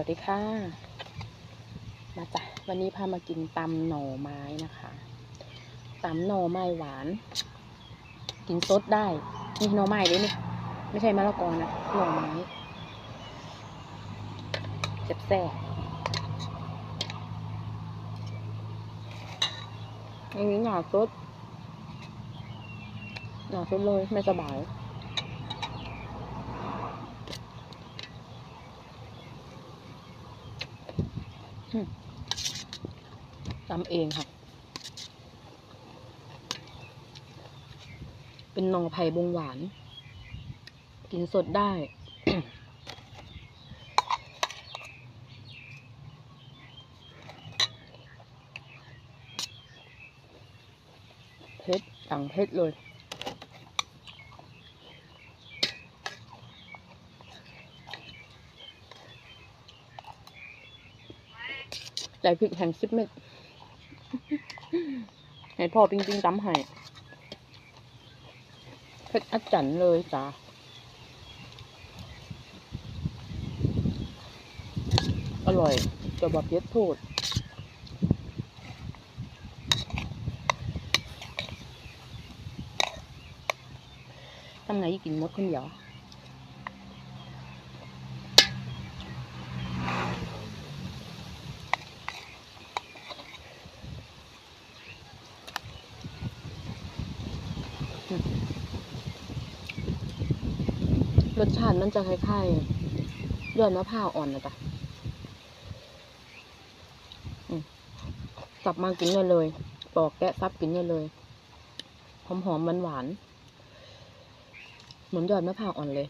วัสดีค่ะ มาจ้ะ วันนี้พามากินตำหน่อไม้นะคะตำหน่อไม้หวาน กินสดได้ นี่หน่อไม้ด้วยนี่ ไม่ใช่มะละกอนะหน่อไม้เจ็บแซ่บอันนี้หนาสดหนาสดเลยไม่สบาย ตำเองค่ะ เป็นหนอไผ่บงหวาน กินสดได้เผ็ดสั่งเผ็ดเลย ใจพริกแห่งสิบเม็ดให้พ่อปิ้งปิ้งตำให้เผ็ดอัดจันเลยจ้าอร่อยจะแบบเย็ดโทษทำไงกินมดคนเดียว รสชาติมันจะคล้ายๆยอดมะพร้าวอ่อนนะจ๊ะสับมากินได้เลย ปอกแกะซับกินได้เลย หอมๆมันหวานๆเหมือนยอดมะพร้าวอ่อนเลย